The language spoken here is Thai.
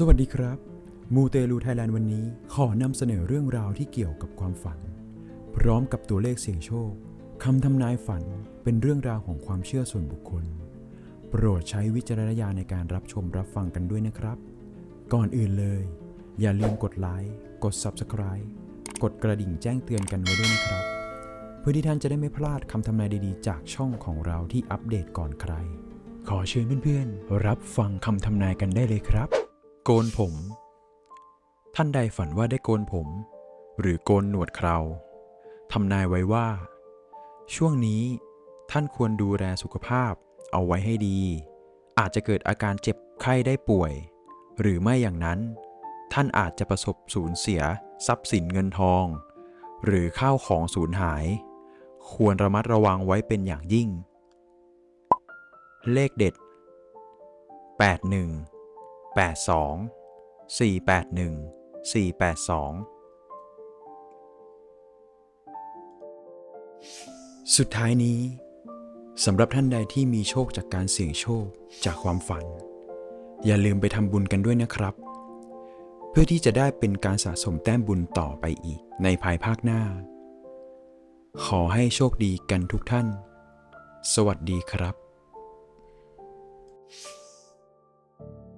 สวัสดีครับ มูเตลูไทยแลนด์วันนี้ขอนำเสนอเรื่องราวที่เกี่ยวกับความฝัน พร้อมกับตัวเลขเสี่ยงโชคคำทำนายฝันเป็นเรื่องราวของความเชื่อส่วนบุคคล โปรดใช้วิจารณญาณในการรับชมรับฟังกันด้วยนะครับ ก่อนอื่นเลย อย่าลืมกดไลค์กด Subscribe กดกระดิ่งแจ้งเตือนกันไว้ด้วยนะครับ เพื่อที่ท่านจะได้ไม่พลาดคำทำนายดีๆ จากช่องของเราที่อัปเดตก่อนใคร ขอเชิญเพื่อนๆรับฟังคำทำนายกันได้เลยครับ โกนผม ท่านใดฝันว่าได้โกนผม หรือโกนหนวดเคราทำนายไว้ว่า ช่วงนี้ท่านควรดูแลสุขภาพเอาไว้ให้ดี อาจจะเกิดอาการเจ็บไข้ได้ป่วย หรือไม่อย่างนั้น ท่านอาจจะประสบสูญเสียทรัพย์สินเงินทอง หรือข้าวของสูญหาย ควรระมัดระวังไว้เป็นอย่างยิ่ง เลขเด็ด 81 82 481 482 สุดท้ายนี้สำหรับท่านใดที่มีโชคจากการเสี่ยงโชคจากความฝัน อย่าลืมไปทำบุญกันด้วยนะครับ เพื่อที่จะได้เป็นการสะสมแต้มบุญต่อไปอีกในภายภาคหน้า ขอให้โชคดีกันทุกท่าน สวัสดีครับ